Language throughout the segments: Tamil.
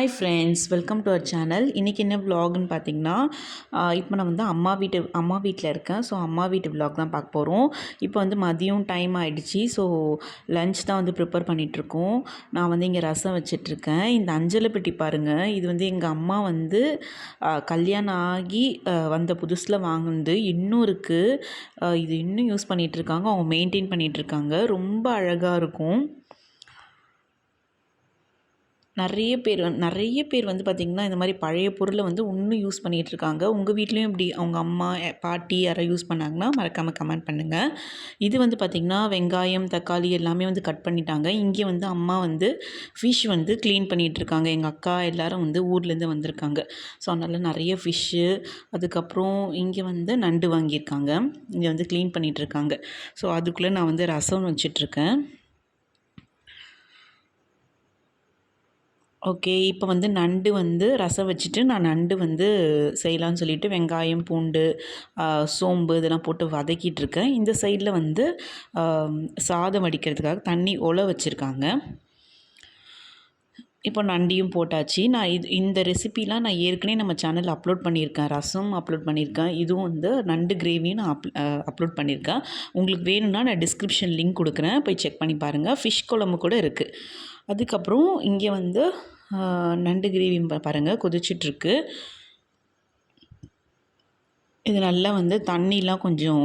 Hi friends welcome to our channel இன்றைக்கி என்ன vlogன்னு பார்த்தீங்கன்னா இப்போ நான் வந்து அம்மா வீட்டு அம்மா வீட்டில் இருக்கேன். ஸோ அம்மா வீட்டு vlog தான் பார்க்க போகிறோம் இப்போ வந்து மதியம் டைம் ஆகிடுச்சி ஸோ லஞ்ச் தான் வந்து ப்ரிப்பேர் பண்ணிகிட்ருக்கோம் நான் வந்து இங்கே ரசம் வச்சிட்ருக்கேன் இந்த அஞ்சலை பெட்டி பாருங்கள் இது வந்து எங்கள் அம்மா வந்து கல்யாணம் ஆகி வந்த புதுசில் வாங்கினது. இன்னும் இருக்குது இது இன்னும் யூஸ் பண்ணிகிட்ருக்காங்க அவங்க மெயின்டைன் பண்ணிகிட்ருக்காங்க ரொம்ப அழகாக இருக்கும். நிறைய பேர் வந்து நிறைய பேர் வந்து பார்த்திங்கன்னா இந்த மாதிரி பழைய பொருளை வந்து இன்னும் யூஸ் பண்ணிகிட்டு இருக்காங்க உங்கள் வீட்லேயும் இப்படி அவங்க அம்மா பாட்டி யாராவது யூஸ் பண்ணாங்கன்னா மறக்காமல் கமெண்ட் பண்ணுங்கள் இது வந்து பார்த்திங்கன்னா வெங்காயம் தக்காளி எல்லாமே வந்து கட் பண்ணிட்டாங்க. இங்கே வந்து அம்மா வந்து ஃபிஷ் வந்து க்ளீன் பண்ணிகிட்டு இருக்காங்க எங்கள் அக்கா எல்லாரும் வந்து ஊர்லேருந்து வந்திருக்காங்க. ஸோ அதனால் நிறைய ஃபிஷ்ஷு அதுக்கப்புறம் இங்கே வந்து நண்டு வாங்கியிருக்காங்க. இங்கே வந்து க்ளீன் பண்ணிகிட்டு இருக்காங்க ஸோ அதுக்குள்ளே நான் வந்து ரசம் வச்சிட்ருக்கேன் ஓகே இப்போ வந்து நண்டு வந்து ரசம் வச்சுட்டு நான் நண்டு வந்து செய்யலாம்னு சொல்லிட்டு வெங்காயம் பூண்டு சோம்பு இதெல்லாம் போட்டு வதக்கிட்டு இருக்கேன். இந்த சைடில் வந்து சாதம் வடிக்கிறதுக்காக தண்ணி ஒலை வச்சுருக்காங்க. இப்போ நண்டியும் போட்டாச்சு. நான் இது இந்த ரெசிபிலாம் நான் ஏற்கனவே நம்ம சேனலில் அப்லோட் பண்ணியிருக்கேன். ரசம் அப்லோட் பண்ணியிருக்கேன். இதுவும் வந்து நண்டு கிரேவியும் நான் அப் அப்லோட் பண்ணியிருக்கேன். உங்களுக்கு வேணும்னா நான் டிஸ்கிரிப்ஷன் லிங்க் கொடுக்குறேன். போய் செக் பண்ணி பாருங்கள் ஃபிஷ் குழம்பு கூட இருக்குது அதுக்கப்புறம் இங்கே வந்து நண்டு கிரேவி பாருங்கள் கொதிச்சிட்ருக்கு. இது நல்லா வந்து தண்ணிலாம் கொஞ்சம்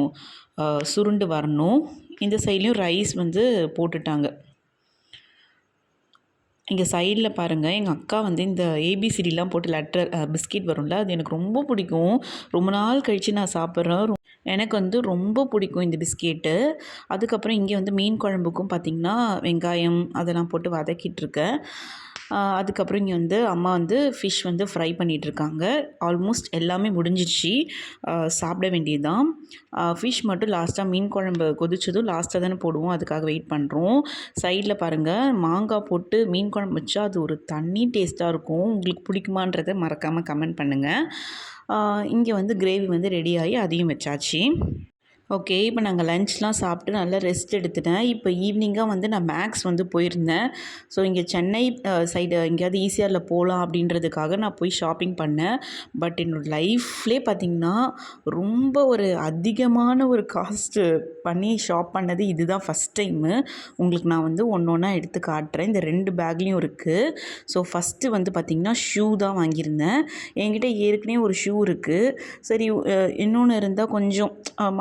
சுருண்டு வரணும். இந்த சைட்லேயும் ரைஸ் வந்து போட்டுட்டாங்க. இங்கே சைடில் பாருங்கள் எங்கள் அக்கா வந்து இந்த ஏபிசிடிலாம் போட்டு லெட்டர் பிஸ்கெட் வரும்ல அது எனக்கு ரொம்ப பிடிக்கும். ரொம்ப நாள் கழித்து நான் சாப்பிட்றேன். எனக்கு வந்து ரொம்ப பிடிக்கும் இந்த பிஸ்கெட்டு. அதுக்கப்புறம் இங்கே வந்து மீன் குழம்புக்கும் பார்த்திங்கன்னா வெங்காயம் அதெல்லாம் போட்டு வதக்கிட்டு இருக்கேன் அதுக்கப்புறம் இங்கே வந்து அம்மா வந்து ஃபிஷ் வந்து ஃப்ரை பண்ணிகிட்ருக்காங்க ஆல்மோஸ்ட் எல்லாமே முடிஞ்சிச்சு சாப்பிட வேண்டியதுதான். ஃபிஷ் மட்டும் லாஸ்ட்டாக மீன் குழம்பு கொதிச்சதும் லாஸ்ட்டாக தானே போடுவோம். அதுக்காக வெயிட் பண்ணுறோம் சைடில் பாருங்கள் மாங்காய் போட்டு மீன் குழம்பு வச்சா அது ஒரு தண்ணி டேஸ்ட்டாக இருக்கும். உங்களுக்கு பிடிக்குமான்றதை மறக்காமல் கமெண்ட் பண்ணுங்கள் இங்கே வந்து கிரேவி வந்து ரெடி ஆகி அதையும் வச்சாச்சு. ஓகே இப்போ நாங்கள் லஞ்ச்லாம் சாப்பிட்டு நல்லா ரெஸ்ட் எடுத்துட்டேன். இப்போ ஈவினிங்காக வந்து நான் மேக்ஸ் வந்து போயிருந்தேன். ஸோ இங்கே சென்னை சைடு எங்கேயாவது ஈஸியாரில் போகலாம் அப்படின்றதுக்காக நான் போய் ஷாப்பிங் பண்ணேன். பட் என்னோடய லைஃப்லே பார்த்திங்கன்னா ரொம்ப ஒரு அதிகமான ஒரு காஸ்ட்டு பண்ணி ஷாப் பண்ணது இதுதான் ஃபஸ்ட் டைமு உங்களுக்கு நான் வந்து ஒன்று ஒன்றா எடுத்து காட்டுறேன். இந்த ரெண்டு பேக்லேயும் இருக்குது ஸோ ஃபஸ்ட்டு வந்து பார்த்திங்கன்னா ஷூ தான் வாங்கியிருந்தேன். என்கிட்ட ஏற்கனவே ஒரு ஷூ இருக்குது சரி இன்னொன்று இருந்தால் கொஞ்சம்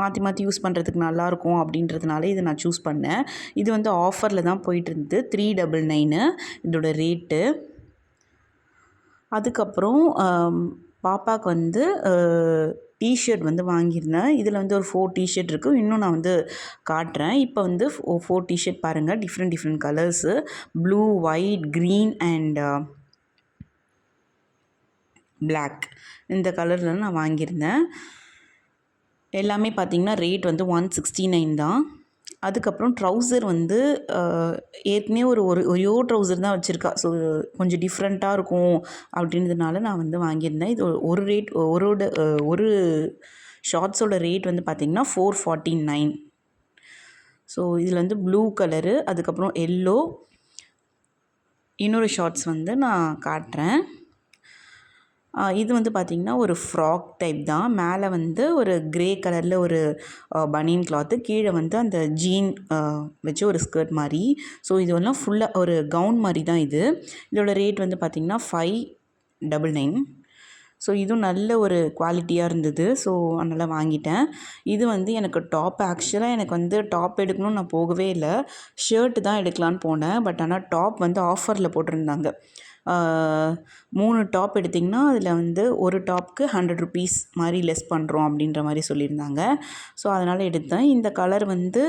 மாற்றி மாற்றி யூஸ் பண்ணுறதுக்கு நல்லாயிருக்கும் அப்படின்றதுனால இதை நான் சூஸ் பண்ணேன். இது வந்து ஆஃபரில் தான் போயிட்டு இருந்தது த்ரீ டபுள் நைனு. இதோட ரேட்டு. அதுக்கப்புறம் பாப்பாவுக்கு வந்து டிஷர்ட் வந்து வாங்கியிருந்தேன். இதில் வந்து ஒரு ஃபோர் டிஷர்ட் இருக்குது இன்னும் நான் வந்து காட்டுறேன். இப்போ வந்து ஃபோர் டிஷர்ட் பாருங்கள் different different colours blue white green and black இந்த கலரில் நான் வாங்கியிருந்தேன். எல்லாமே பார்த்திங்கன்னா ரேட் வந்து ஒன் சிக்ஸ்டி நைன் தான். அதுக்கப்புறம் ட்ரௌசர் வந்து ஏற்கனவே ஒரு ஒரு ஒரே ட்ரௌசர் தான் வச்சுருக்கா. ஸோ கொஞ்சம் டிஃப்ரெண்ட்டாக இருக்கும் அப்படின்றதுனால நான் வந்து வாங்கியிருந்தேன். இது ஒரு- ஒரு ரேட் ஒரோட ஒரு ஷார்ட்ஸோட ரேட் வந்து பார்த்திங்கன்னா ஃபோர் ஃபார்ட்டி நைன் ஸோ இதில் வந்து ப்ளூ கலரு அதுக்கப்புறம் எல்லோ இன்னொரு ஷார்ட்ஸ் வந்து நான் காட்டுறேன். இது வந்து பார்த்திங்கன்னா ஒரு ஃப்ராக் டைப் தான். மேலே வந்து ஒரு கிரே கலரில் ஒரு பனியன் கிளாத்து கீழே வந்து அந்த ஜீன் வச்சு ஒரு ஸ்கர்ட் மாதிரி ஸோ இது எல்லாம் ஃபுல்லாக ஒரு கவுன் மாதிரி தான் இது. இதோட ரேட் வந்து பார்த்திங்கன்னா ஃபைவ் டபுள் நைன் ஸோ இதுவும் நல்ல ஒரு குவாலிட்டியாக இருந்தது. ஸோ அதனால் வாங்கிட்டேன். இது வந்து எனக்கு டாப் ஆக்சுவலாக எனக்கு வந்து டாப் எடுக்கணும்னு நான் போகவே இல்லை. ஷர்ட் தான் எடுக்கலான்னு போனேன். பட் ஆனால் டாப் வந்து ஆஃபரில் போட்டிருந்தாங்க. மூணு டாப் எடுத்திங்கன்னா அதில் வந்து ஒரு டாப்க்கு ஹண்ட்ரட் ருபீஸ் மாதிரி லெஸ் பண்ணுறோம் அப்படின்ற மாதிரி சொல்லியிருந்தாங்க. ஸோ அதனால் எடுத்தேன். இந்த கலர் வந்து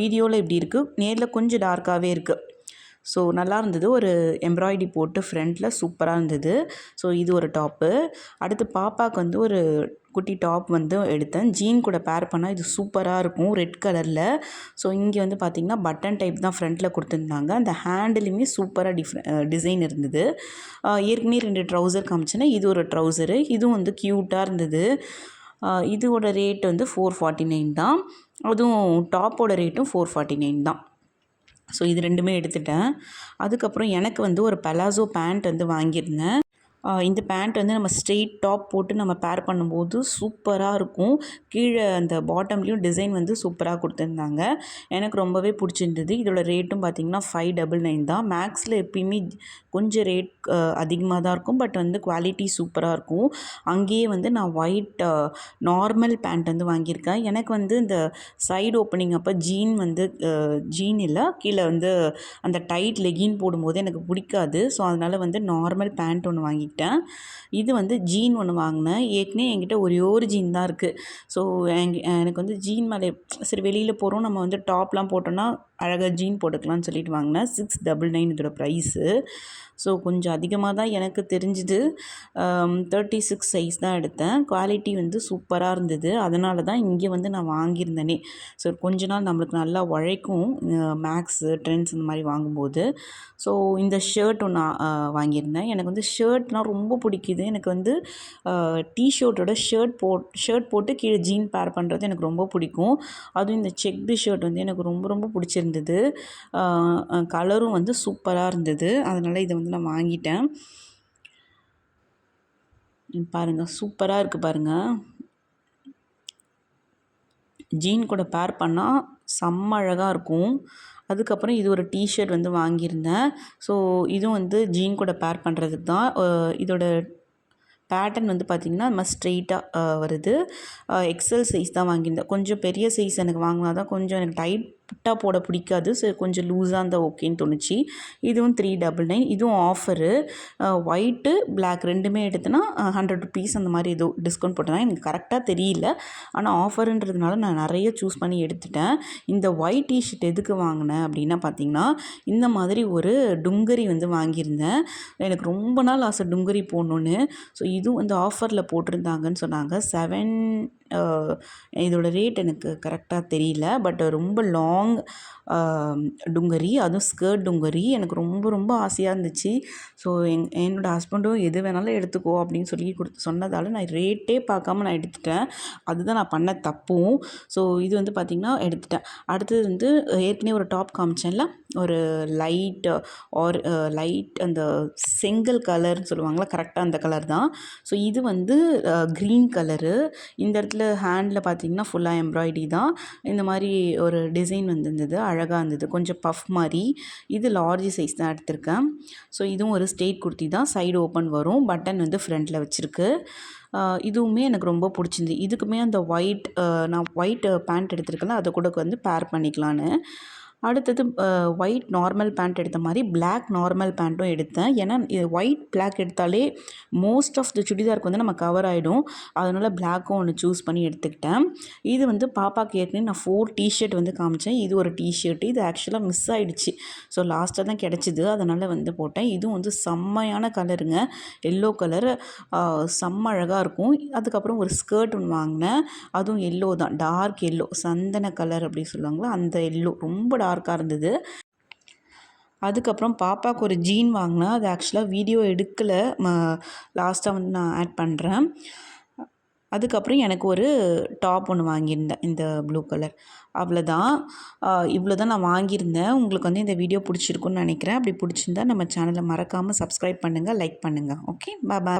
வீடியோவில் இப்படி இருக்குது நேரில் கொஞ்சம் டார்க்காகவே இருக்குது ஸோ நல்லா இருந்தது. ஒரு எம்ப்ராய்டி போட்டு ஃப்ரண்ட்டில் சூப்பராக இருந்தது. ஸோ இது ஒரு டாப்பு அடுத்து பாப்பாவுக்கு வந்து ஒரு குட்டி டாப் வந்து எடுத்தேன். ஜீன் கூட பேர் பண்ணால் இது சூப்பராக இருக்கும் ரெட் கலரில் ஸோ இங்கே வந்து பார்த்திங்கன்னா பட்டன் டைப் தான் ஃப்ரண்ட்டில் கொடுத்துருந்தாங்க. அந்த ஹேண்டிலுமே சூப்பராக டிஃப்ரெ டிசைன் இருந்தது. ஏற்கனவே ரெண்டு ட்ரௌசர் காமிச்சேன்னா இது ஒரு ட்ரௌசரு இதுவும் வந்து க்யூட்டாக இருந்தது. இதோட ரேட் வந்து ஃபோர் ஃபார்ட்டி நைன் தான். அதுவும் டாப்போட ரேட்டும் ஃபோர் ஃபார்ட்டி நைன் தான். ஸோ இது ரெண்டுமே எடுத்துட்டேன். அதுக்கப்புறம் எனக்கு வந்து ஒரு பலாசோ பேண்ட் வந்து வாங்கியிருந்தேன். இந்த பேண்ட் வந்து நம்ம ஸ்ட்ரெயிட் டாப் போட்டு நம்ம பேர் பண்ணும்போது சூப்பராக இருக்கும். கீழே அந்த பாட்டம்லேயும் டிசைன் வந்து சூப்பராக கொடுத்துருந்தாங்க. எனக்கு ரொம்பவே பிடிச்சிருந்தது. இதோட ரேட்டும் பார்த்திங்கன்னா ஃபைவ் டபுள் நைன் தான். மேக்ஸில் எப்பயுமே கொஞ்சம் ரேட் அதிகமாக தான் இருக்கும். பட் வந்து குவாலிட்டி சூப்பராக இருக்கும். அங்கேயே வந்து நான் ஒயிட் நார்மல் பேண்ட் வந்து வாங்கியிருக்கேன். எனக்கு வந்து இந்த சைடு ஓப்பனிங் அப்போ ஜீன் வந்து ஜீன் இல்லை. கீழே வந்து அந்த டைட் லெகின் போடும்போது எனக்கு பிடிக்காது. ஸோ அதனால் வந்து நார்மல் பேண்ட் ஒன்று வாங்கிக்கிட்டேன் இது வந்து ஜீன் ஒன்று வாங்கினேன். ஏற்கனவே என்கிட்ட ஒரே ஒரு ஜீன் தான் இருக்குது ஸோ எனக்கு வந்து ஜீன் மேலே சரி வெளியில் போகிறோம் நம்ம வந்து டாப்லாம் போட்டோன்னா அழகாக ஜீன் போட்டுக்கலாம்னு சொல்லிட்டு வாங்கினேன் சிக்ஸ் டபுள் நைன் இதோட ப்ரைஸு ஸோ கொஞ்சம் அதிகமாக தான் எனக்கு தெரிஞ்சுது. தேர்ட்டி சிக்ஸ் சைஸ் தான் எடுத்தேன். குவாலிட்டி வந்து சூப்பராக இருந்தது. அதனால தான் இங்கே வந்து நான் வாங்கியிருந்தேனே. ஸோ கொஞ்ச நாள் நம்மளுக்கு நல்லா உழைக்கும் மேக்ஸு ட்ரெண்ட்ஸ் இந்த மாதிரி வாங்கும்போது. ஸோ இந்த ஷர்ட் ஒன்று வாங்கியிருந்தேன். எனக்கு வந்து ஷர்ட்னால் ரொம்ப பிடிக்குது. எனக்கு வந்து டிஷர்ட்டோட ஷர்ட் போட் ஷர்ட் போட்டு கீழே ஜீன் பேர் பண்ணுறது எனக்கு ரொம்ப பிடிக்கும். அதுவும் இந்த செக்டு ஷர்ட் வந்து எனக்கு ரொம்ப ரொம்ப பிடிச்சிருந்தது. இருந்தது. கலரும் வந்து சூப்பராக இருந்தது. அதனால் இதை வந்து நான் வாங்கிட்டேன். பாருங்கள் சூப்பராக இருக்குது பாருங்கள் ஜீன் கூட பேர் பண்ணால் செம்ம அழகாக இருக்கும். அதுக்கப்புறம் இது ஒரு டிஷர்ட் வந்து வாங்கியிருந்தேன். ஸோ இதுவும் வந்து ஜீன் கூட பேர் பண்ணுறதுக்கு தான். இதோட பேட்டர்ன் வந்து பார்த்திங்கன்னா நம்ம ஸ்ட்ரெயிட்டாக வருது. எக்ஸல் சைஸ் தான் வாங்கியிருந்தேன். கொஞ்சம் பெரிய சைஸ் எனக்கு வாங்கினா தான் கொஞ்சம் எனக்கு டைட் டைட்டாக போட பிடிக்காது. ஸோ கொஞ்சம் லூஸாக இருந்தால் ஓகேன்னு தோணுச்சு. இதுவும் த்ரீ டபுள் நைன் இதுவும் ஆஃபரு ஒயிட்டு பிளாக் ரெண்டுமே எடுத்தேன்னா ஹண்ட்ரட் ருபீஸ் அந்த மாதிரி ஏதோ டிஸ்கவுண்ட் போட்டேன்னா எனக்கு கரெக்டாக தெரியல. ஆனால் ஆஃபருன்றதுனால நான் நிறைய சூஸ் பண்ணி எடுத்துட்டேன். இந்த ஒயிட் டிஷர்ட் எதுக்கு வாங்கினேன் அப்படின்னா பார்த்தீங்கன்னா இந்த மாதிரி ஒரு டுங்கரி வந்து வாங்கியிருந்தேன். எனக்கு ரொம்ப நாள் ஆசை டுங்கரி போடணுன்னு ஸோ இதுவும் வந்து ஆஃபரில் போட்டிருந்தாங்கன்னு சொன்னாங்க. செவன் இதோட ரேட் எனக்கு கரெக்டாக தெரியல. பட் ரொம்ப லாங் டுங்கரி அதுவும் ஸ்கர்ட் டுங்கரி எனக்கு ரொம்ப ரொம்ப ஆசையாக இருந்துச்சு. ஸோ எங் என்னோடய ஹஸ்பண்டும் எது வேணாலும் எடுத்துக்கோ அப்படின்னு சொல்லி கொடுத்து சொன்னதால் நான் ரேட்டே பார்க்காம நான் எடுத்துட்டேன். அதுதான் நான் பண்ண தப்பும். ஸோ இது வந்து பார்த்திங்கன்னா எடுத்துட்டேன். அடுத்தது வந்து ஏற்கனவே ஒரு டாப் காமிச்சேன்ல ஒரு லைட் ஆர் லைட் அந்த செங்கல் கலர்னு சொல்லுவாங்களா கரெக்டாக அந்த கலர் தான். ஸோ இது வந்து க்ரீன் கலரு இந்த இடத்துல ஹேண்டில் பார்த்தீங்கன்னா ஃபுல்லாக எம்ப்ராய்டரி தான். இந்த மாதிரி ஒரு டிசைன் வந்துருந்தது அழகாக இருந்தது. கொஞ்சம் பஃப் மாதிரி. இது லார்ஜ் சைஸ் தான் எடுத்திருக்கேன். ஸோ இதுவும் ஒரு ஸ்டேட் குர்த்தி தான். சைடு ஓப்பன் வரும். பட்டன் வந்து ஃப்ரண்ட்டில் வச்சுருக்கு. இதுவுமே எனக்கு ரொம்ப பிடிச்சிருந்து இதுக்குமே அந்த ஒயிட் நான் ஒயிட் பேண்ட் எடுத்துருக்கேன் அதை கூட வந்து பேர் பண்ணிக்கலான்னு. அடுத்தது ஒயிட் நார்மல் பேண்ட் எடுத்த மாதிரி பிளாக் நார்மல் பேண்ட்டும் எடுத்தேன். ஏன்னா இது ஒயிட் பிளாக் எடுத்தாலே மோஸ்ட் ஆஃப் த சுடிதாருக்கு வந்து நம்ம கவர் ஆகிடும் அதனால் பிளாக்கும் ஒன்று சூஸ் பண்ணி எடுத்துக்கிட்டேன். இது வந்து பாப்பாக்கு ஏற்கனவே நான் ஃபோர் டிஷர்ட் வந்து காமிச்சேன். இது ஒரு டிஷர்ட் இது ஆக்சுவலாக மிஸ் ஆகிடுச்சு ஸோ லாஸ்ட்டாக தான் கிடச்சிது. அதனால் வந்து போட்டேன். இதுவும் வந்து செம்மையான கலருங்க எல்லோ கலர் செம்ம அழகாக இருக்கும். அதுக்கப்புறம் ஒரு ஸ்கர்ட் ஒன்று வாங்கினேன். அதுவும் எல்லோ தான். டார்க் எல்லோ சந்தன கலர் அப்படி சொல்லுவாங்களா? அந்த எல்லோ ரொம்ப டார்க் டார்க்காக இருந்தது. அதுக்கப்புறம் பாப்பாவுக்கு ஒரு ஜீன் வாங்கினேன் அது ஆக்சுவலாக வீடியோ எடுக்கலை. லாஸ்ட்டாக வந்து நான் ஆட் பண்ணுறேன் அதுக்கப்புறம் எனக்கு ஒரு டாப் ஒன்று வாங்கியிருந்தேன் இந்த ப்ளூ கலர் அவ்வளோதான் இவ்வளோ தான் நான் வாங்கியிருந்தேன். உங்களுக்கு வந்து இந்த வீடியோ பிடிச்சிருக்குன்னு நினைக்கிறேன். அப்படி பிடிச்சிருந்தா நம்ம சேனலை மறக்காமல் சப்ஸ்கிரைப் பண்ணுங்கள் லைக் பண்ணுங்கள் ஓகே பா